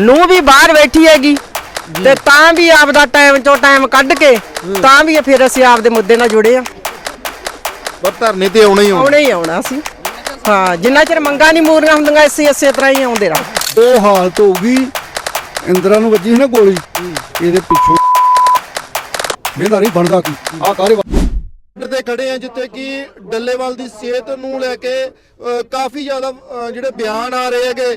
ਨੂੰ ਵੀ ਬਾਹਰ ਬੈਠੀ ਹੈਗੀ ਤੇ ਤਾਂ ਵੀ ਆਪਦਾ ਟਾਈਮ ਚੋਂ ਟਾਈਮ ਕੱਢ ਕੇ ਤਾਂ ਵੀ ਫਿਰ ਅਸੀਂ ਆਪਦੇ ਮੁੱਦੇ ਨਾਲ ਜੁੜੇ ਆ। ਪਰ ਧਰਨੇ ਤੇ ਆਉਣਾ ਹੀ ਆਉਣਾ। ਆਉਣੇ ਹੀ ਆਉਣਾ ਸੀ ਹਾਂ ਜਿੰਨਾ ਚਿਰ ਮੰਗਾਂ ਨਹੀਂ ਮੂਰੀਆਂ ਹੁੰਦੀਆਂ ਇਸੇ ਇਸੇ ਤਰ੍ਹਾਂ ਹੀ ਆਉਂਦੇ ਰਹਾਂ ਉਹ ਹਾਲਤ ਹੋ ਗਈ ਇੰਦਰਾ ਨੂੰ ਵੱਜੀ ਸੀ ਨਾ ਗੋਲੀ। ਇਹਦੇ ਪਿੱਛੋਂ। ਇਹਦਾ ਨਹੀਂ ਬਣਦਾ ਕੀ। ਆ ਕਾਰੇ ਤੇ ਖੜੇ ਆ ਜਿੱਥੇ ਕਿ ਡੱਲੇਵਾਲ ਦੀ ਸਿਹਤ ਨੂੰ ਲੈ ਕੇ ਕਾਫੀ ਜ਼ਿਆਦਾ ਜਿਹੜੇ ਬਿਆਨ ਆ ਰਹੇ ਹੈਗੇ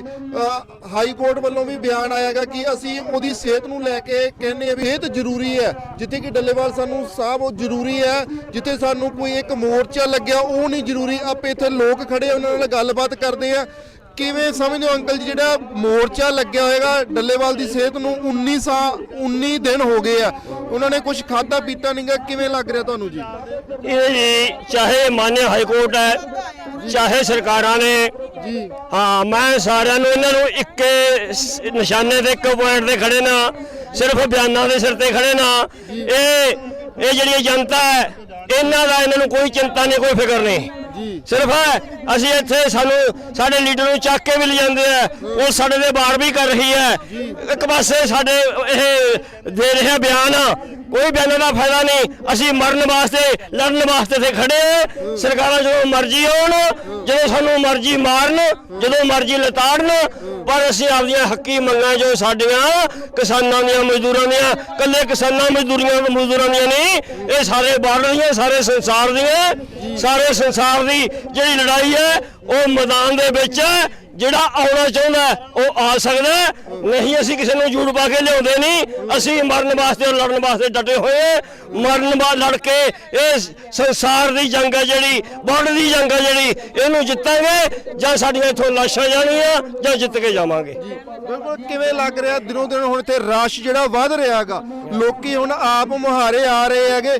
ਹਾਈ ਕੋਰਟ ਵੱਲੋਂ ਵੀ ਬਿਆਨ ਆਇਆਗਾ ਕਿ ਅਸੀਂ ਉਹਦੀ ਸਿਹਤ ਨੂੰ ਲੈ ਕੇ ਕਹਿੰਦੇ ਆ ਵੀ ਇਹ ਤਾਂ ਜ਼ਰੂਰੀ ਹੈ, ਜਿੱਥੇ ਕਿ ਡੱਲੇਵਾਲ ਸਾਨੂੰ ਸਾਹਿਬ ਉਹ ਜ਼ਰੂਰੀ ਹੈ, ਜਿੱਥੇ ਸਾਨੂੰ ਕੋਈ ਇੱਕ ਮੋਰਚਾ ਲੱਗਿਆ, ਉਹ ਨਹੀਂ ਜ਼ਰੂਰੀ, ਆਪੇ ਇੱਥੇ ਲੋਕ ਖੜੇ ਉਹਨਾਂ ਨਾਲ ਗੱਲਬਾਤ ਕਰਦੇ ਆ। ਕਿਵੇਂ ਸਮਝਦੇ ਹੋ ਅੰਕਲ ਜੀ, ਜਿਹੜਾ ਮੋਰਚਾ ਲੱਗਿਆ ਹੋਏਗਾ ਡੱਲੇਵਾਲ ਦੀ ਸਿਹਤ ਨੂੰ 19 ਸਾ 19 ਦਿਨ ਹੋ ਗਏ ਆ ਉਹਨਾਂ ਨੇ ਕੁਝ ਖਾਦਾ ਪੀਤਾ ਨਹੀਂਗਾ ਕਿਵੇਂ ਲੱਗ ਰਿਹਾ ਤੁਹਾਨੂੰ ਜੀ? ਇਹ ਜੀ ਚਾਹੇ ਮਾਨਯ ਹਾਈ ਕੋਰਟ ਹੈ ਚਾਹੇ ਸਰਕਾਰਾਂ ਨੇ ਜੀ। ਹਾਂ ਮੈਂ ਸਾਰਿਆਂ ਨੂੰ ਇਹਨਾਂ ਨੂੰ ਇੱਕ ਨਿਸ਼ਾਨੇ ਤੇ ਇੱਕ ਪੁਆਇੰਟ ਤੇ ਖੜੇ ਨਾ ਸਿਰਫ ਬਿਆਨਾਂ ਦੇ ਸਿਰ ਤੇ ਖੜੇ ਨਾ ਇਹ ਇਹ ਜਿਹੜੀ ਜਨਤਾ ਹੈ ਇਹਨਾਂ ਦਾ ਇਹਨਾਂ ਨੂੰ ਕੋਈ ਚਿੰਤਾ ਨਹੀਂ ਕੋਈ ਫਿਕਰ ਨਹੀਂ। ਸਿਰਫ ਅਸੀਂ ਇੱਥੇ ਸਾਨੂੰ ਸਾਡੇ ਲੀਡਰ ਨੂੰ ਚੱਕ ਕੇ ਵੀ ਲਿਜਾਂਦੇ ਆ। ਉਹ ਸਾਡੇ ਦੇ ਬਾਰ ਵੀ ਕਰ ਰਹੀ ਹੈ। ਇੱਕ ਪਾਸੇ ਸਾਡੇ ਇਹ ਦੇ ਰਿਹਾ ਬਿਆਨ ਕੋਈ ਬਿਆਨਾਂ ਦਾ ਫਾਇਦਾ ਨਹੀਂ। ਅਸੀਂ ਮਰਨ ਵਾਸਤੇ ਲੜਨ ਵਾਸਤੇ ਤੇ ਖੜੇ ਹਾਂ। ਸਰਕਾਰਾਂ ਜਦੋਂ ਮਰਜ਼ੀ ਆਉਣ ਜਦੋਂ ਸਾਨੂੰ ਮਰਜ਼ੀ ਮਾਰਨ ਜਦੋਂ ਮਰਜ਼ੀ ਲਤਾੜਨ ਪਰ ਅਸੀਂ ਆਪਦੀਆਂ ਹੱਕੀ ਮੰਗਾਂ ਜੋ ਸਾਡੀਆਂ ਕਿਸਾਨਾਂ ਦੀਆਂ ਮਜ਼ਦੂਰਾਂ ਦੀਆਂ ਕੱਲੇ ਕਿਸਾਨਾਂ ਮਜ਼ਦੂਰੀਆਂ, ਮਜ਼ਦੂਰਾਂ ਦੀਆਂ ਨਹੀਂ, ਇਹ ਸਾਰੇ ਬਾਰਡਰ ਦੀਆਂ, ਸਾਰੇ ਸੰਸਾਰ ਦੀਆਂ, ਸਾਰੇ ਸੰਸਾਰ ਦੀ ਜਿਹੜੀ ਲੜਾਈ ਹੈ, ਉਹ ਮੈਦਾਨ ਦੇ ਵਿੱਚ ਜਿਹੜਾ ਆਉਣਾ ਚਾਹੁੰਦਾ ਉਹ ਆ ਸਕਦਾ ਨਹੀਂ, ਅਸੀਂ ਕਿਸੇ ਨੂੰ ਜੂੜ ਪਾ ਕੇ ਲਿਆਉਂਦੇ ਨਹੀਂ। ਅਸੀਂ ਮਰਨ ਵਾਸਤੇ ਔਰ ਲੜਨ ਵਾਸਤੇ ਡਟੇ ਹੋਏ ਹਾਂ। ਮਰਨ ਬਾਅਦ ਲੜ ਕੇ ਇਹ ਸੰਸਾਰ ਦੀ ਜੰਗ ਹੈ ਜਿਹੜੀ ਬਾਰਡਰ ਦੀ ਜੰਗ ਹੈ ਜਿਹੜੀ, ਇਹਨੂੰ ਜਿੱਤਾਂਗੇ ਜਾਂ ਸਾਡੀਆਂ ਇੱਥੋਂ ਲਾਸ਼ਾਂ ਜਾਣੀਆਂ ਜਾਂ ਜਿੱਤ ਕੇ ਜਾਵਾਂਗੇ। ਬਿਲਕੁਲ ਕਿਵੇਂ ਲੱਗ ਰਿਹਾ ਦਿਨੋਂ ਦਿਨ ਹੁਣ ਇੱਥੇ ਰਸ਼ ਜਿਹੜਾ ਵੱਧ ਰਿਹਾ ਹੈਗਾ? ਲੋਕੀ ਹੁਣ ਆਪ ਮੁਹਾਰੇ ਆ ਰਹੇ ਹੈਗੇ।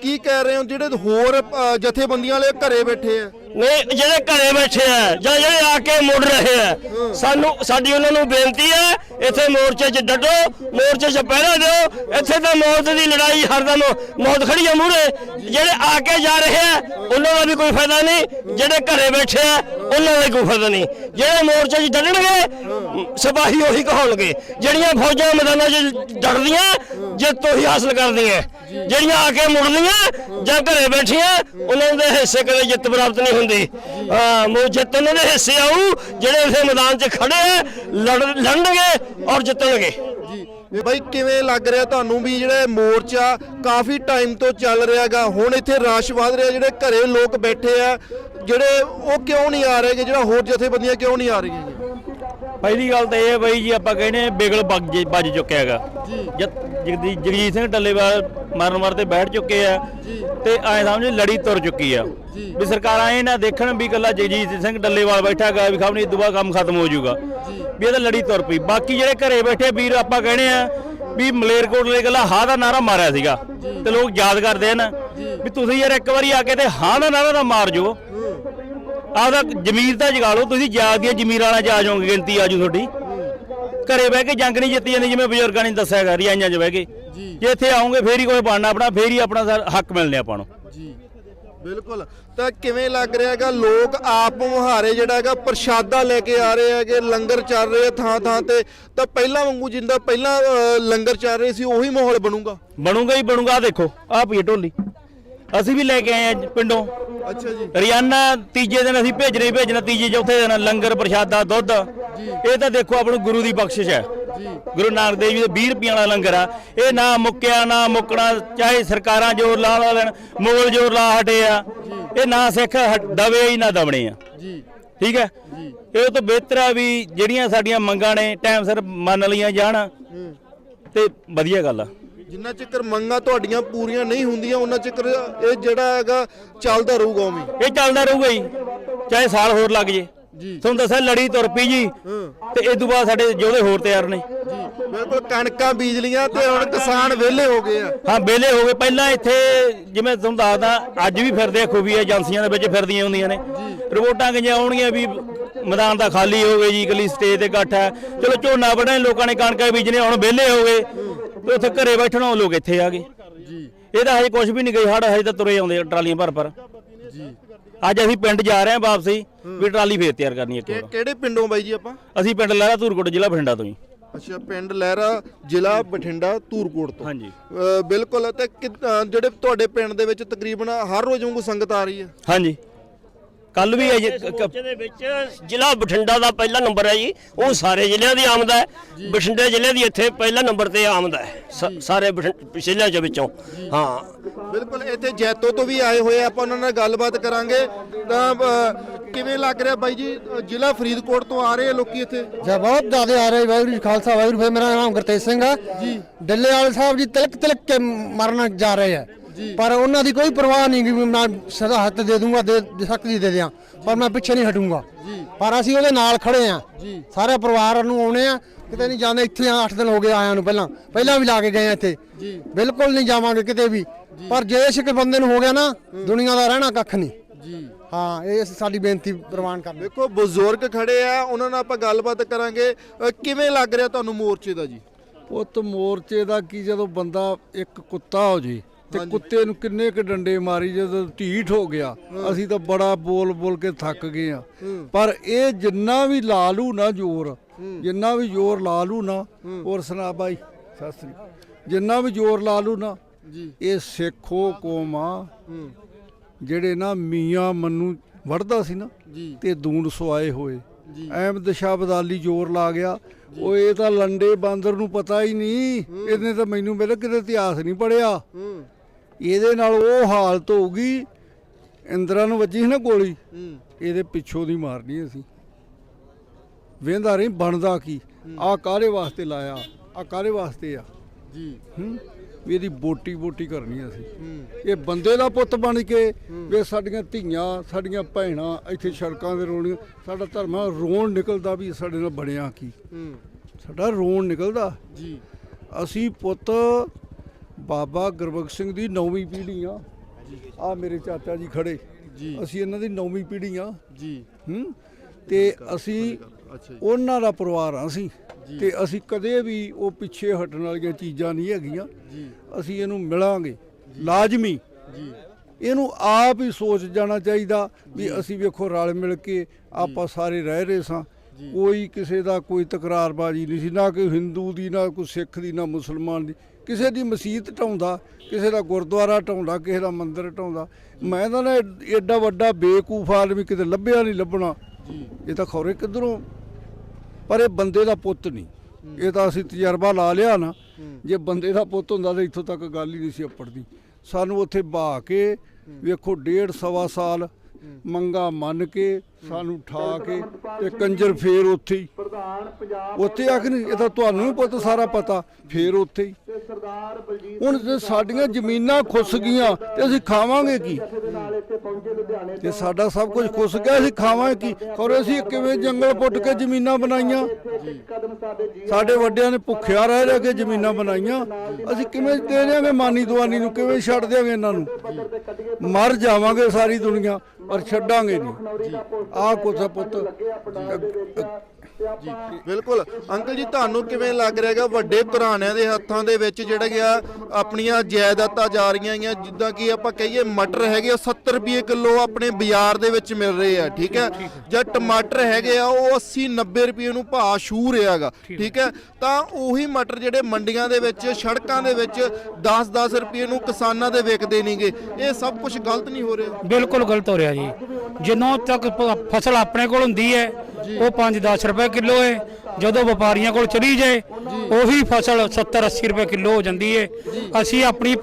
ਕੀ ਕਹਿ ਰਹੇ ਹੋ? ਜਿਹੜੇ ਹੋਰ ਜਥੇਬੰਦੀਆਂ ਵਾਲੇ ਘਰੇ ਬੈਠੇ ਆ। ਨਹੀਂ ਜਿਹੜੇ ਘਰੇ ਬੈਠੇ ਆ ਜਾਂ ਜਿਹੜੇ ਆ ਕੇ ਮੁੜ ਰਹੇ ਆ ਸਾਨੂੰ ਸਾਡੀ ਉਹਨਾਂ ਨੂੰ ਬੇਨਤੀ ਹੈ ਇੱਥੇ ਮੋਰਚੇ 'ਚ ਡਟੋ ਮੋਰਚੇ 'ਚ ਪਹਿਰਾ ਦਿਓ ਇੱਥੇ ਤਾਂ ਮੌਤ ਦੀ ਲੜਾਈ ਹਰਦਮ ਮੌਤ ਖੜੀ ਆ ਮੂਹਰੇ। ਜਿਹੜੇ ਆ ਕੇ ਜਾ ਰਹੇ ਆ ਉਹਨਾਂ ਦਾ ਵੀ ਕੋਈ ਫਾਇਦਾ ਨਹੀਂ ਜਿਹੜੇ ਘਰੇ ਬੈਠੇ ਆ ਉਹਨਾਂ ਦਾ ਕੋਈ ਫਾਇਦਾ ਨਹੀਂ। ਜਿਹੜੇ ਮੋਰਚੇ 'ਚ ਡਟਣਗੇ ਸਿਪਾਹੀ ਉਹੀ ਕਹਾਉਣਗੇ ਜਿਹੜੀਆਂ ਫੌਜਾਂ ਮੈਦਾਨਾਂ 'ਚ ਡਟਦੀਆਂ ਜਿੱਤ ਉਹੀ ਹਾਸਲ ਕਰਦੀਆਂ। ਜਿਹੜੀਆਂ ਆ ਕੇ ਮੁੜਦੀਆਂ ਜਾਂ ਘਰੇ ਬੈਠੀਆਂ ਉਹਨਾਂ ਦੇ ਹਿੱਸੇ ਕਦੇ ਜਿੱਤ ਪ੍ਰਾਪਤ ਨਹੀਂ ਹੁੰਦੀ। ਹਾਂ ਮੋ ਜਿੱਤ ਉਹਨਾਂ ਦੇ ਹਿੱਸੇ ਆਊ ਜਿਹੜੇ ਇਸੇ ਮੈਦਾਨ 'ਚ ਖੜੇ ਲੜਨਗੇ ਔਰ ਜਿੱਤਣਗੇ। ਜੀ ਇਹ ਬਾਈ ਕਿਵੇਂ ਲੱਗ ਰਿਹਾ ਤੁਹਾਨੂੰ ਵੀ ਜਿਹੜੇ ਮੋਰਚਾ ਕਾਫੀ ਟਾਈਮ ਤੋਂ ਚੱਲ ਰਿਹਾਗਾ ਹੁਣ ਇੱਥੇ ਰਸ਼ ਵੱਧ ਰਿਹਾ ਜਿਹੜੇ ਘਰੇ ਲੋਕ ਬੈਠੇ ਆ ਜਿਹੜੇ ਉਹ ਕਿਉਂ ਨਹੀਂ ਆ ਰਹੇ? ਜਿਹੜਾ ਹੋਰ ਜਥੇਬੰਦੀਆਂ ਕਿਉਂ ਨਹੀਂ ਆ ਰਹੀਆਂ ਜੀ? ਪਹਿਲੀ ਗੱਲ ਤਾਂ ਇਹ ਹੈ ਬਈ ਜੀ ਆਪਾਂ ਕਹਿੰਦੇ ਬਿਗਲ ਵੱਜ ਚੁੱਕਿਆ ਹੈਗਾ। ਜਗਦੀ ਜਗਜੀਤ ਸਿੰਘ ਟੱਲੇਵਾਲ ਮਰਨ ਮਰ ਤੇ ਬੈਠ ਚੁੱਕੇ ਆ। ਤੇ ਐ ਸਮਝ ਲੜੀ ਤੁਰ ਚੁੱਕੀ ਆ। ਵੀ ਸਰਕਾਰਾਂ ਇਹ ਨਾ ਦੇਖਣ ਵੀ ਇਕੱਲਾ ਜਗਜੀਤ ਸਿੰਘ ਟੱਲੇਵਾਲ ਬੈਠਾ ਹੈਗਾ ਵੀ ਖਬਰ ਦੁਆ ਕੰਮ ਖਤਮ ਹੋ ਜਾਊਗਾ। ਵੀ ਇਹਦਾ ਲੜੀ ਤੁਰ ਪਈ। ਬਾਕੀ ਜਿਹੜੇ ਘਰੇ ਬੈਠੇ ਵੀਰ ਆਪਾਂ ਕਹਿੰਦੇ ਆ ਵੀ ਮਲੇਰਕੋਟਲੇ ਇਕੱਲਾ ਹਾਂ ਦਾ ਨਾਰਾ ਮਾਰਿਆ ਸੀਗਾ। ਤੇ ਲੋਕ ਯਾਦ ਕਰਦੇ ਹਨ ਵੀ ਤੁਸੀਂ ਯਾਰ ਇੱਕ ਵਾਰੀ ਆ ਕੇ ਤੇ ਹਾਂ ਦਾ ਨਾਰਾ ਤਾਂ ਮਾਰ ਜੋ ਆਪਦਾ ਜ਼ਮੀਰ ਤਾਂ ਜਗਾ ਲਓ ਤੁਸੀਂ ਯਾਦ ਦੀਆਂ ਜ਼ਮੀਰ ਵਾਲਾ ਆ ਜਾਓਗੇ ਗਿਣਤੀ ਆਜੂ ਤੁਹਾਡੀ। ਘਰੇ ਬਹਿ ਕੇ ਜੰਗ ਨਹੀਂ ਜਿੱਤੀ ਜਾਂਦੀ ਜਿਵੇਂ ਬਜ਼ੁਰਗਾਂ ਨੇ ਦੱਸਿਆ ਹੈਗਾ ਰਿਆਈਆਂ 'ਚ ਬਹਿ ਕੇ। ਜੇ। ਇੱਥੇ ਆਉਂਗੇ ਫੇਰ ਹੀ ਕੋਈ ਬਣਨਾ ਆਪਣਾ ਫੇਰ ਹੀ ਆਪਣਾ ਸਾਰਾ ਹੱਕ ਮਿਲਨੇ ਆਪਾਂ ਨੂੰ। ਜੀ। ਬਿਲਕੁਲ। ਤਾਂ ਕਿਵੇਂ ਲੱਗ ਰਿਹਾ ਹੈਗਾ? ਲੋਕ ਆਪ ਮੁਹਾਰੇ ਜਿਹੜਾ ਹੈਗਾ ਪ੍ਰਸ਼ਾਦਾ ਲੈ ਕੇ ਆ ਰਹੇ ਹੈਗੇ ਲੰਗਰ ਚੱਲ ਰਹੇ ਆ ਥਾਂ ਥਾਂ ਤੇ। ਤਾਂ ਪਹਿਲਾਂ ਵਾਂਗੂ ਜਿੰਦਾ ਪਹਿਲਾਂ ਅ, ਲੰਗਰ ਚੱਲ ਰਹੇ ਸੀ ਉਹੀ ਮਾਹੌਲ ਬਣੂਗਾ? ਬਣੂਗਾ ਹੀ ਬਣੂਗਾ ਆਹ ਦੇਖੋ ਆਹ ਪਈ ਢੋਲੀ। ਅਸੀਂ ਵੀ ਲੈ ਕੇ ਆਏ ਆ ਪਿੰਡੋਂ। ਅੱਛਾ ਜੀ। ਰਿਆਨਾ ਤੀਜੇ ਦਿਨ ਅਸੀਂ ਭੇਜਣਾ ਹੀ ਭੇਜਣਾ ਤੀਜੇ ਚੌਥੇ ਦਿਨ ਲੰਗਰ ਪ੍ਰਸ਼ਾਦਾ ਦੁੱਧ। ਇਹ ਤਾਂ ਦੇਖੋ ਆਪਾਂ ਨੂੰ ਗੁਰੂ ਦੀ ਬਖਸ਼ਿਸ਼ ਹੈ। ਗੁਰੂ ਨਾਨਕ ਦੇਵ ਜੀ ਦੇ 20 ਰੁਪਈਆਂ ਵਾਲਾ ਲੰਗਰ ਆ। ਇਹ ਨਾ ਮੁੱਕਿਆ ਨਾ ਮੁੱਕਣਾ ਚਾਹੇ ਸਰਕਾਰਾਂ ਜ਼ੋਰ ਲਾ ਲਾ ਲੈਣ ਮੁਗਲ ਜ਼ੋਰ ਲਾ ਹਟੇ ਆ। ਇਹ ਨਾ ਸਿੱਖ ਦਵੇ ਹੀ ਨਾ ਦਵਣੇ ਆ। ਜੀ। ਠੀਕ ਹੈ? ਇਹ ਤੋਂ ਬਿਹਤਰ ਆ ਵੀ ਜਿਹੜੀਆਂ ਸਾਡੀਆਂ ਮੰਗਾਂ ਨੇ ਟਾਈਮ ਸਿਰ ਮੰਨ ਲਈਆਂ ਜਾਣ। ਤੇ ਵਧੀਆ ਗੱਲ ਆ। ਜਿੰਨਾ ਚਿਰ ਮੰਗਾਂ ਤੁਹਾਡੀਆਂ ਪੂਰੀਆਂ ਨਹੀਂ ਹੁੰਦੀਆਂ ਉਹਨਾਂ ਚਿਰ ਇਹ ਜਿਹੜਾ ਹੈਗਾ ਚੱਲਦਾ ਰਹੂਗਾ ਉਵੇਂ। ਇਹ ਚੱਲਦਾ ਰਹੂਗਾ ਜੀ। ਚਾਹੇ ਸਾਲ ਹੋਰ ਲੱਗ ਜੇ। ਜੀ। ਤੁਹਾਨੂੰ ਦੱਸਿਆ ਲੜੀ ਤੁਰ ਪਈ ਜੀ। ਤੇ ਇਸ ਤੋਂ ਬਾਅਦ ਸਾਡੇ ਯੋਧੇ ਹੋਰ ਤਿਆਰ ਨੇ। ਜੀ। ਬਿਲਕੁਲ ਕਣਕਾਂ ਬੀਜ ਲੀਆਂ ਤੇ ਹੁਣ ਕਿਸਾਨ ਵਿਹਲੇ ਹੋ ਗਏ ਆ। ਹਾਂ ਬੇਲੇ ਹੋ ਗਏ। ਪਹਿਲਾਂ ਇੱਥੇ ਜਿਵੇਂ ਤੁਹਾਨੂੰ ਦੱਸਦਾ ਅੱਜ ਵੀ ਫਿਰਦੇ ਆ ਖੂਬੀ ਏਜੰਸੀਆਂ ਦੇ ਵਿੱਚ ਫਿਰਦੀਆਂ ਹੁੰਦੀਆਂ ਨੇ। ਰਿਪੋਰਟਾਂ ਕਿੰਨੀਆਂ ਆਉਣਗੀਆਂ ਵੀ ਮੈਦਾਨ ਤਾਂ ਖਾਲੀ ਹੋ ਗਏ ਜੀ ਇਕੱਲੀ ਸਟੇਜ ਤੇ ਇਕੱਠ ਹੈ। ਚਲੋ ਝੋਨਾ ਵੱਢਣ ਲੋਕਾਂ ਨੇ ਕਣਕਾਂ ਬੀਜਣੇ ਹੁਣ ਵਿਹਲੇ ਹੋ ਗਏ। ਤੇ ਉੱਥੇ ਘਰੇ ਬੈਠਣਾ ਲੋਕ ਇੱਥੇ ਆ ਗਏ। ਜੀ। ਇਹਦਾ ਹਜੇ ਕੁਝ ਵੀ ਨਹੀਂ ਗਈ ਹੜ ਹਜੇ ਤਾਂ ਤੁਰੇ ਆਉਂਦੇ ਟਰਾਲੀਆਂ ਭਰ ਭਰ। ਜੀ। ਅੱਜ ਅਸੀਂ ਪਿੰਡ ਜਾ ਰਹੇ ਹਾਂ ਵਾਪਸੀ ਵੀ ਟਰਾਲੀ ਫੇਰ ਤਿਆਰ ਕਰਨੀ ਇੱਕ ਕਿ- ਹੋਰ ਕਿਹੜੇ ਪਿੰਡੋਂ ਬਾਈ ਜੀ ਆਪਾਂ? ਅਸੀਂ ਪਿੰਡ ਲਹਿਰਾ ਧੂਰਕੋਟ ਜ਼ਿਲ੍ਹਾ ਬਠਿੰਡਾ ਤੋਂ ਜੀ। ਅੱਛਾ ਪਿੰਡ ਲਹਿਰਾ ਜ਼ਿਲ੍ਹਾ ਬਠਿੰਡਾ ਧੂਰਕੋਟ ਤੋਂ। ਹਾਂਜੀ। ਅ, ਬਿਲਕੁਲ ਤੇ ਜਿਹੜੇ ਤੁਹਾਡੇ ਪਿੰਡ ਦੇ ਵਿੱਚ ਤਕਰੀਬਨ ਹਰ ਰੋਜ਼ ਵਾਂਗੂ ਸੰਗਤ ਆ ਰਹੀ ਹੈ? ਹਾਂਜੀ। ਕੱਲ ਵੀ ਹੈ ਜੀ ਕ- ਕ- ਮੋਰਚੇ ਦੇ ਵਿੱਚ ਜ਼ਿਲ੍ਹਾ ਬਠਿੰਡਾ ਦਾ ਪਹਿਲਾ ਨੰਬਰ ਹੈ ਜੀ। ਉਹ ਸਾਰੇ ਜ਼ਿਲ੍ਹਿਆਂ ਦੀ ਆਮਦ ਹੈ। ਬਠਿੰਡੇ ਜ਼ਿਲ੍ਹੇ ਦੀ ਇੱਥੇ ਪਹਿਲਾ ਨੰਬਰ ਤੇ ਆਮਦ ਹੈ। ਸ- ਸਾਰੇ ਬਠਿੰ- ਜ਼ਿਲ੍ਹਿਆਂ ਦੇ ਵਿੱਚੋਂ। ਹਾਂ। ਬਿਲਕੁਲ ਇੱਥੇ ਜੈਤੋ ਤੋਂ ਵੀ ਆਏ ਹੋਏ ਆ, ਆਪਾਂ ਉਹਨਾਂ ਨਾਲ ਗੱਲਬਾਤ ਕਰਾਂਗੇ। ਤਾਂ ਅ, ਕਿਵੇਂ ਲੱਗ ਰਿਹਾ ਬਾਈ ਜੀ? ਅ, ਜ਼ਿਲ੍ਹਾ ਫਰੀਦਕੋਟ ਤੋਂ ਆ ਰਹੇ ਆ ਲੋਕੀ ਇੱਥੇ। ਜੀ ਬਹੁਤ ਜ਼ਿਆਦਾ ਆ ਰਹੇ ਵਾਹਿਗੁਰੂ ਜੀ ਖਾਲਸਾ ਵਾਹਿਗੁਰੂ ਫਿਰ ਮੇਰਾ ਨਾਮ ਗੁਰਤੇਜ ਸਿੰਘ ਆ। ਜੀ। ਡੱਲੇ ਵਾਲੇ ਸਾਹਿਬ ਜੀ ਤਿਲਕ ਤਿਲਕ ਕੇ ਮਰਨ ਜਾ ਰਹੇ ਆ। ਪਰ ਉਹਨਾਂ ਦੀ ਕੋਈ ਪਰਵਾਹ ਨਹੀਂ ਕਿ ਮੈਂ ਸਦਾ ਹੱਥ ਦੇ ਦੂੰਗਾ ਦੇ ਸਕਦੀ ਦੇ ਦਿਆਂ। ਪਰ ਮੈਂ ਪਿੱਛੇ ਨਹੀਂ ਹਟੂੰਗਾ। ਪਰ ਅਸੀਂ ਉਹਦੇ ਨਾਲ ਖੜੇ ਆ। ਸਾਰੇ ਪਰਿਵਾਰ ਨੂੰ ਆਉਣੇ ਆ। ਕਿਤੇ ਨਹੀਂ ਜਾਂਦੇ ਇੱਥੇ ਆ 8 ਦਿਨ ਹੋ ਗਏ ਆਇਆਂ ਨੂੰ ਪਹਿਲਾਂ। ਪਹਿਲਾਂ ਵੀ ਲਾ ਕੇ ਗਏ ਆ ਇੱਥੇ। ਬਿਲਕੁਲ ਨਹੀਂ ਜਾਵਾਂਗੇ ਕਿਤੇ ਵੀ। ਪਰ ਜੇ ਇਸ ਇੱਕ ਬੰਦੇ ਨੂੰ ਹੋ ਗਿਆ ਨਾ ਦੁਨੀਆ ਦਾ ਰਹਿਣਾ ਕੱਖ ਨਹੀਂ। ਜੀ। ਹਾਂ ਇਹ ਸਾਡੀ ਬੇਨਤੀ ਪ੍ਰਵਾਨ ਕਰਨੀ ਦੇਖੋ ਬਜ਼ੁਰਗ ਖੜੇ ਆ ਉਹਨਾਂ ਨਾਲ ਆਪਾਂ ਗੱਲਬਾਤ ਕਰਾਂਗੇ। ਕਿਵੇਂ ਲੱਗ ਰਿਹਾ ਤੁਹਾਨੂੰ ਮੋਰਚੇ ਦਾ ਜੀ? ਪੁੱਤ ਮੋਰਚੇ ਦਾ ਕੀ ਜਦੋਂ ਬੰਦਾ ਇੱਕ ਕੁੱਤਾ ਹੋ ਜੇ ਤੇ ਕੁੱਤੇ ਨੂੰ ਕਿੰਨੇ ਕ ਡੰਡੇ ਮਾਰੀ ਜਦੋਂ ਢੀਠ ਹੋ ਗਿਆ ਅਸੀਂ ਤਾਂ ਬੜਾ ਬੋਲ ਬੋਲ ਕੇ ਥੱਕ ਗਏ ਆ ਪਰ ਇਹ ਜਿੰਨਾ ਵੀ ਲਾ ਲੂ ਨਾ ਜ਼ੋਰ ਜਿੰਨਾ ਵੀ ਜ਼ੋਰ ਲਾ ਲੂ ਨਾ ਹੋਰ ਸੁਣਾ ਬਾਈ ਸਤਿ ਸ੍ਰੀ ਅਕਾਲ। ਜਿੰਨਾ ਵੀ ਜ਼ੋਰ ਲਾ ਲੂ ਨਾ ਇਹ ਸਿੱਖੋ ਕੋਮਾ ਜਿਹੜੇ ਨਾ ਮੀਆਂ ਮੰਨੂ ਵੜਦਾ ਸੀ ਨਾ ਤੇ ਦੂਣ ਸਵਾਏ ਹੋਏ। ਅਹਿਮਦ ਸ਼ਾਹ ਬਦਾਲੀ ਜ਼ੋਰ ਲਾ ਗਿਆ। ਉਹ ਇਹ ਤਾਂ ਲੰਡੇ ਬਾਂਦਰ ਨੂੰ ਪਤਾ ਹੀ ਨਹੀਂ। ਇਹਨੇ ਤਾਂ ਮੈਨੂੰ ਮੇਰੇ ਕਿਤੇ ਇਤਿਹਾਸ ਨਹੀਂ ਪੜਿਆ ਇਹਦੇ ਨਾਲ ਉਹ ਹਾਲਤ ਹੋਊਗੀ ਇੰਦਰਾ ਨੂੰ ਵੱਜੀ ਸੀ ਨਾ ਗੋਲੀ ਇਹਦੇ ਪਿੱਛੋਂ ਦੀ ਮਾਰਨੀ ਅਸੀਂ। ਵੇਂਦਾ ਨਹੀਂ ਬਣਦਾ ਕੀ? ਆ ਕਾਰੇ ਵਾਸਤੇ ਲਾਇਆ? ਆ ਕਾਰੇ ਵਾਸਤੇ ਆ? ਜੀ। ਹੂੰ? ਵੀ ਇਹਦੀ ਬੋਟੀ ਬੋਟੀ ਕਰਨੀ ਅਸੀਂ। ਇਹ ਬੰਦੇ ਦਾ ਪੁੱਤ ਬਣ ਕੇ ਵੀ ਸਾਡੀਆਂ ਧੀਆਂ ਸਾਡੀਆਂ ਭੈਣਾਂ ਇੱਥੇ ਸੜਕਾਂ ਤੇ ਰੋਣੀਆਂ ਸਾਡਾ ਧਰਮਾ ਰੋਣ ਨਿਕਲਦਾ ਵੀ ਸਾਡੇ ਨਾਲ ਬਣਿਆ ਕੀ? ਸਾਡਾ ਰੋਣ ਨਿਕਲਦਾ। ਜੀ। ਅਸੀਂ ਪੁੱਤ ਬਾਬਾ ਗੁਰਬਖਸ਼ ਸਿੰਘ ਦੀ ਨੌਵੀਂ ਪੀੜ੍ਹੀ ਆ। ਆ ਮੇਰੇ ਚਾਚਾ ਜੀ ਖੜੇ। ਜੀ। ਅਸੀਂ ਇਹਨਾਂ ਦੀ ਨੌਵੀਂ ਪੀੜ੍ਹੀ ਆ। ਜੀ। ਹੂੰ? ਤੇ ਅਸੀਂ ਉਹਨਾਂ ਦਾ ਪਰਿਵਾਰ ਆ ਅਸੀਂ। ਤੇ ਅਸੀਂ ਕਦੇ ਵੀ ਉਹ ਪਿੱਛੇ ਹਟਣ ਵਾਲੀਆਂ ਚੀਜ਼ਾਂ ਨਹੀਂ ਹੈਗੀਆਂ। ਜੀ। ਅਸੀਂ ਇਹਨੂੰ ਮਿਲਾਂਗੇ। ਲਾਜ਼ਮੀ। ਜੀ। ਇਹਨੂੰ ਆਪ ਹੀ ਸੋਚ ਜਾਣਾ ਚਾਹੀਦਾ ਵੀ ਅਸੀਂ ਵੇਖੋ ਰਲ ਮਿਲ ਕੇ ਆਪਾਂ ਸਾਰੇ ਰਹਿ ਰਹੇ ਸਾਂ। ਕੋਈ ਕਿਸੇ ਦਾ ਕੋਈ ਤਕਰਾਰਬਾਜ਼ੀ ਨਹੀਂ ਸੀ। ਨਾ ਕੋਈ ਹਿੰਦੂ ਦੀ ਨਾ ਕੋਈ ਸਿੱਖ ਦੀ ਨਾ ਮੁਸਲਮਾਨ ਦੀ। ਕਿਸੇ ਦੀ ਮਸਜਿਦ ਢਾਉਂਦਾ ਕਿਸੇ ਦਾ ਗੁਰਦੁਆਰਾ ਢਾਉਂਦਾ ਕਿਸੇ ਦਾ ਮੰਦਿਰ ਢਾਉਂਦਾ ਮੈਂ ਤਾਂ ਨਾ ਐਡਾ ਵੱਡਾ ਬੇਕੂਫ ਆਦਮੀ ਕਿਤੇ ਲੱਭਿਆ ਨਹੀਂ ਲੱਭਣਾ। ਇਹ ਤਾਂ ਖੌਰੇ ਕਿੱਧਰੋਂ? ਪਰ ਇਹ ਬੰਦੇ ਦਾ ਪੁੱਤ ਨਹੀਂ। ਇਹ ਤਾਂ ਅਸੀਂ ਤਜਰਬਾ ਲਾ ਲਿਆ ਨਾ। ਜੇ ਬੰਦੇ ਦਾ ਪੁੱਤ ਹੁੰਦਾ ਤਾਂ ਇੱਥੋਂ ਤੱਕ ਗੱਲ ਹੀ ਨਹੀਂ ਸੀ ਅੱਪੜਦੀ ਸਾਨੂੰ ਉੱਥੇ ਬਹਾ ਕੇ ਵੇਖੋ ਡੇਢ ਸਵਾ ਸਾਲ ਮੰਗਾ ਮੰਨ ਕੇ ਸਾਨੂੰ ਠਾ ਕੇ ਤੇ ਕੰਜਰ ਫੇਰ ਉੱਥੇ ਹੀ। ਉੱਥੇ ਆਖ ਨਹੀਂ ਇਹ ਤਾਂ ਤੁਹਾਨੂੰ ਵੀ ਪੁੱਤ ਸਾਰਾ ਪਤਾ। ਫੇਰ ਉੱਥੇ ਹੀ। ਹੁਣ ਸਾਡੀਆਂ ਜ਼ਮੀਨਾਂ ਖੁੱਸ ਗਈਆਂ ਤੇ ਅਸੀਂ ਖਾਵਾਂਗੇ ਕੀ? ਤੇ ਸਾਡਾ ਸਭ ਕੁਝ ਖੁੱਸ ਗਿਆ, ਅਸੀਂ ਖਾਵਾਂਗੇ ਕੀ? ਔਰ ਅਸੀਂ ਕਿਵੇਂ ਜੰਗਲ ਪੁੱਟ ਕੇ ਜ਼ਮੀਨਾਂ ਬਣਾਈਆਂ? ਸਾਡੇ ਵੱਡਿਆਂ ਨੇ ਭੁੱਖਿਆ ਰਹਿ ਰਹਿ ਕੇ ਜ਼ਮੀਨਾਂ ਬਣਾਈਆਂ। ਅਸੀਂ ਕਿਵੇਂ ਦੇ ਦਿਆਂਗੇ ਮਾਨੀ ਦੁਆਨੀ ਨੂੰ? ਕਿਵੇਂ ਛੱਡ ਦਿਆਂਗੇ ਇਹਨਾਂ ਨੂੰ? ਮਰ ਜਾਵਾਂਗੇ ਸਾਰੀ ਦੁਨੀਆ, ਪਰ ਛੱਡਾਂਗੇ ਨਹੀਂ। ਆਹ ਕੁਛ ਪੁੱਤ। ਜੀ ਬਿਲਕੁਲ। ਅੰਕਲ ਜੀ ਤੁਹਾਨੂੰ ਕਿਵੇਂ ਲੱਗ ਰਿਹਾਗਾ ਵੱਡੇ ਘਰਾਣਿਆਂ ਦੇ ਹੱਥਾਂ ਦੇ ਵਿੱਚ ਜਿਹੜਾ ਗਿਆ ਆਪਣੀਆਂ ਜਾਇਦਾਦਾਂ ਜਾ ਰਹੀਆਂ ਹੈਗੀਆਂ ਜਿੱਦਾਂ ਕਿ ਆਪਾਂ ਕਹੀਏ ਮਟਰ ਹੈਗੇ ਆ 70 ਰੁਪਏ ਕਿਲੋ ਆਪਣੇ ਬਾਜ਼ਾਰ ਦੇ ਵਿੱਚ ਮਿਲ ਰਹੇ ਆ ਠੀਕ ਹੈ? ਜਾਂ ਟਮਾਟਰ ਹੈਗੇ ਆ ਉਹ 80 90 ਰੁਪਏ ਨੂੰ ਭਾਅ ਛੂ ਰਿਹਾਗਾ ਠੀਕ ਹੈ। ਤਾਂ ਉਹੀ ਮਟਰ ਜਿਹੜੇ ਮੰਡੀਆਂ ਦੇ ਵਿੱਚ ਸੜਕਾਂ ਦੇ ਵਿੱਚ 10 10 ਰੁਪਏ ਨੂੰ ਕਿਸਾਨਾਂ ਦੇ ਵਿਕਦੇ ਨਹੀਂਗੇ ਇਹ ਸਭ ਕੁਝ ਗਲਤ ਨਹੀਂ ਹੋ ਰਿਹਾ? ਬਿਲਕੁਲ ਗਲਤ ਹੋ ਰਿਹਾ ਜੀ। ਜਿੰਨੋਂ ਤੱਕ ਫਸਲ ਆਪਣੇ ਕੋਲ ਹੁੰਦੀ ਹੈ ਉਹ 5-10 ਰੁਪਏ ਕਿਲੋ ਹੈ ਜਦੋਂ ਵਪਾਰੀਆਂ ਕੋਲ ਚਲੀ ਜਾਏ, ਉਹੀ ਫਸਲ 70-80 ਰੁਪਏ ਕਿਲੋ ਹੋ ਜਾਂਦੀ ਹੈ ਅਸੀਂ ਆਪਣੀ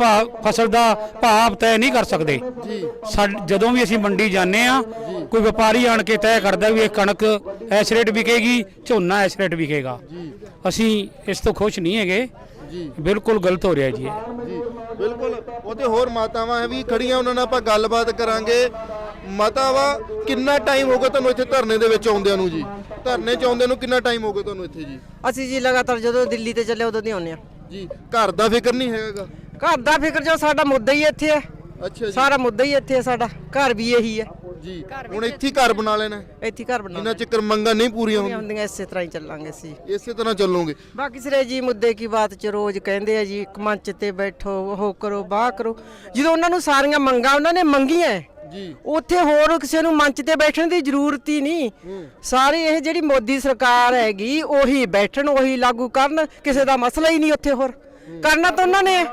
ਫਸਲ ਦਾ ਭਾਅ ਤੈਅ ਨਹੀਂ ਕਰ ਸਕਦੇ। ਜਦੋਂ ਵੀ ਅਸੀਂ ਮੰਡੀ ਜਾਂਦੇ ਆ ਕੋਈ ਵਪਾਰੀ ਆਣ ਕੇ ਤੈਅ ਕਰਦਾ ਵੀ ਇਹ ਕਣਕ ਇਸ ਰੇਟ ਵਿਕੇਗੀ, ਝੋਨਾ ਇਸ ਰੇਟ ਵਿਕੇਗਾ। ਅਸੀਂ ਇਸ ਤੋਂ ਖੁਸ਼ ਨਹੀਂ ਹੈਗੇ। ਬਿਲਕੁਲ ਗਲਤ ਹੋ ਰਿਹਾ ਜੀ ਬਿਲਕੁਲ। ਉਹਤੇ ਹੋਰ ਮਾਤਾਵਾਂ ਵੀ ਖੜੀਆਂ, ਉਹਨਾਂ ਨਾਲ ਆਪਾਂ ਗੱਲਬਾਤ ਕਰਾਂਗੇ। ਮਾਤਾਵਾ ਕਿੰਨਾ ਟਾਈਮ ਹੋ ਗਿਆ ਤੁਹਾਨੂੰ ਇੱਥੇ ਧਰਨੇ ਦੇ ਵਿੱਚ ਆਉਂਦਿਆਂ ਨੂੰ ਜੀ? ਧਰਨੇ 'ਚ ਆਉਂਦਿਆਂ ਨੂੰ ਕਿੰਨਾ ਟਾਈਮ ਹੋ ਗਿਆ ਤੁਹਾਨੂੰ ਇੱਥੇ ਜੀ? ਅਸੀਂ ਜੀ ਲਗਾਤਾਰ ਜਦੋਂ ਦਿੱਲੀ ਤੇ ਚੱਲੇ ਉਦੋਂ ਦੀ ਆਉਂਦੇ ਆ ਜੀ ਘਰ ਦਾ ਫਿਕਰ ਨਹੀਂ ਹੈਗਾ? ਘਰ ਦਾ ਫਿਕਰ ਜੋ ਸਾਡਾ ਮੁੱਦਾ ਹੀ ਇੱਥੇ ਹੈ। ਅੱਛਾ ਜੀ। ਸਾਰਾ ਮੁੱਦਾ ਹੀ ਇੱਥੇ ਹੈ ਸਾਡਾ। ਘਰ ਵੀ ਇਹੀ ਹੈ। ਜੀ ਹੁਣ ਇੱਥੇ ਹੀ ਘਰ ਬਣਾ ਲੈਣਾ ਹੈ। ਇੱਥੇ ਹੀ ਘਰ ਜਿੰਨਾ ਬਣਾਉਣਾ ਚਿਕਰ ਮੰਗਾਂ ਨਹੀਂ ਪੂਰੀਆਂ ਹੁੰਦੀਆਂ? ਹੁੰਦੀਆਂ ਇਸੇ ਤਰ੍ਹਾਂ ਹੀ ਚੱਲਾਂਗੇ ਅਸੀਂ। ਇਸੇ ਤਰ੍ਹਾਂ ਚੱਲੋਗੇ? ਬਾਕੀ ਸਿਰੇ ਜੀ ਮੁੱਦੇ ਕੀ ਬਾਤ ਚ ਰੋਜ਼ ਕਹਿੰਦੇ ਆ ਜੀ ਇੱਕ ਮੰਚ ਤੇ ਬੈਠੋ ਉਹ ਕਰੋ ਬਾਹ ਕਰੋ। ਜਦੋਂ ਉਹਨਾਂ ਨੂੰ ਸਾਰੀਆਂ ਮੰਗਾਂ ਉਹਨਾਂ ਨੇ ਮੰਗੀਆਂ ਹੈ, ਜੀ। ਉੱਥੇ ਹੋਰ ਕਿਸੇ ਨੂੰ ਮੰਚ ਤੇ ਬੈਠਣ ਦੀ ਜ਼ਰੂਰਤ ਹੀ ਨਹੀਂ। ਸਾਰੀ ਇਹ ਜਿਹੜੀ ਮੋਦੀ ਸਰਕਾਰ ਹੈਗੀ ਉਹੀ ਬੈਠਣ ਉਹੀ ਲਾਗੂ ਕਰਨ ਕਿਸੇ ਦਾ ਮਸਲਾ ਹੀ ਨਹੀਂ ਉੱਥੇ ਹੋਰ। ਕਰਨਾ ਤਾਂ ਉਹਨਾਂ ਨੇ।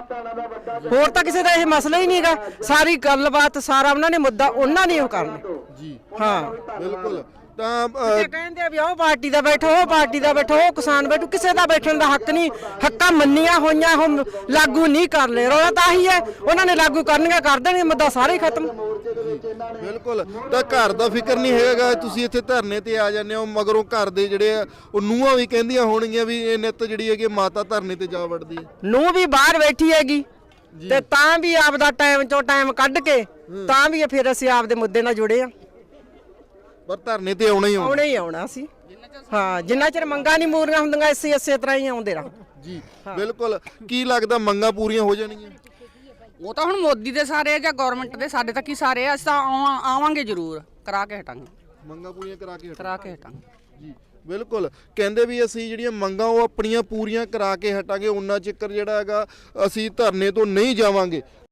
ਹੋਰ ਤਾਂ ਕਿਸੇ ਦਾ ਇਹ ਮਸਲਾ ਹੀ ਨਹੀਂਗਾ ਸਾਰੀ ਗੱਲਬਾਤ ਸਾਰਾ ਉਹਨਾਂ ਨੇ ਮੁੱਦਾ ਉਹਨਾਂ ਨੇ ਉਹ ਕਰਨਾ। ਜੀ। ਹਾਂ। ਬਿਲਕੁਲ। ਤਾਂ ਇਹ ਕਹਿੰਦੇ ਆ ਵੀ ਉਹ ਪਾਰਟੀ ਦਾ ਬੈਠੋ ਉਹ ਪਾਰਟੀ ਦਾ ਬੈਠੋ ਉਹ ਕਿਸਾਨ ਬੈਠੋ ਕਿਸੇ ਦਾ ਬੈਠਣ ਦਾ ਹੱਕ ਨਹੀਂ। ਹੱਕਾਂ ਮੰਨੀਆਂ ਹੋਈਆਂ ਹੁਣ ਲਾਗੂ ਨਹੀਂ ਕਰ ਲੈ ਰੌਲਾ ਤਾਂ ਆਹੀ ਹੈ ਉਹਨਾਂ ਨੇ ਲਾਗੂ ਕਰਨੀਆਂ ਕਰ ਦੇਣਗੇ ਮੁੱਦਾ ਸਾਰੇ ਹੀ ਖਤਮ। ਬਿਲਕੁਲ ਤਾਂ ਘਰ ਦਾ ਫਿਕਰ ਨਹੀਂ ਹੈਗਾ ਤੁਸੀਂ ਇੱਥੇ ਧਰਨੇ ਤੇ ਆ ਜਾਂਦੇ ਹੋ ਮਗਰੋਂ ਘਰ ਦੇ ਜਿਹੜੇ ਆ ਉਹ ਨੂੰਹਾਂ ਵੀ ਕਹਿੰਦੀਆਂ ਹੋਣਗੀਆਂ ਵੀ ਇਹ ਨਿੱਤ ਜਿਹੜੀ ਹੈਗੀ ਮਾਤਾ ਧਰਨੇ ਤੇ ਜਾ ਵੜਦੀ ਹੈ। ਨੂੰ ਵੀ ਬਾਹਰ ਬੈਠੀ ਹੈਗੀ ਤੇ ਤਾਂ ਵੀ ਆਪਦਾ ਟਾਈਮ ਚੋਂ ਟਾਈਮ ਕੱਢ ਕੇ ਤਾਂ ਵੀ ਫਿਰ ਅਸੀਂ ਆਪਦੇ ਮੁੱਦੇ ਨਾਲ ਜੁੜੇ ਆ। ਪਰ ਧਰਨੇ ਤੇ ਆਉਣਾ ਹੀ ਆਉਣਾ। ਆਉਣਾ ਹੀ ਆਉਣਾ ਸੀ। ਹਾਂ ਜਿੰਨਾ ਚਿਰ ਮੰਗਾਂ ਨਹੀਂ ਮੂਰੀਆਂ ਹੁੰਦੀਆਂ ਇਸੇ ਇਸੇ ਤਰ੍ਹਾਂ ਹੀ ਆਉਂਦੇ ਰਹਾਂ ਜੀ ਬਿਲਕੁਲ। ਕੀ ਲੱਗਦਾ ਮੰਗਾਂ ਪੂਰੀਆਂ ਹੋ ਜਾਣਗੀਆਂ ਉਹ ਤਾਂ ਹੁਣ ਮੋਦੀ ਦੇ ਸਾਰੇ ਆ ਜਾਂ ਗਵਰਨਮੈਂਟ ਦੇ ਸਾਡੇ ਤੱਕ ਹੀ ਸਾਰੇ ਆ ਅਸੀਂ ਤਾਂ ਆਵਾਂ- ਆਵਾਂਗੇ ਜ਼ਰੂਰ। ਕਰਾ ਕੇ ਹਟਾਂਗੇ। ਮੰਗਾਂ ਪੂਰੀਆਂ ਕਰਾ ਕੇ ਹਟੋ। ਕਰਾ ਕੇ ਹਟਾਂਗੇ। ਜੀ ਬਿਲਕੁਲ। ਕਹਿੰਦੇ ਵੀ ਅਸੀਂ ਜਿਹੜੀਆਂ ਮੰਗਾਂ ਉਹ ਆਪਣੀਆਂ ਪੂਰੀਆਂ ਕਰਾ ਕੇ ਹਟਾਂਗੇ ਉਹਨਾਂ ਚਿਕਰ ਜਿਹੜਾ ਹੈਗਾ ਅਸੀਂ ਧਰਨੇ ਤੋਂ ਨਹੀਂ ਜਾਵਾਂਗੇ।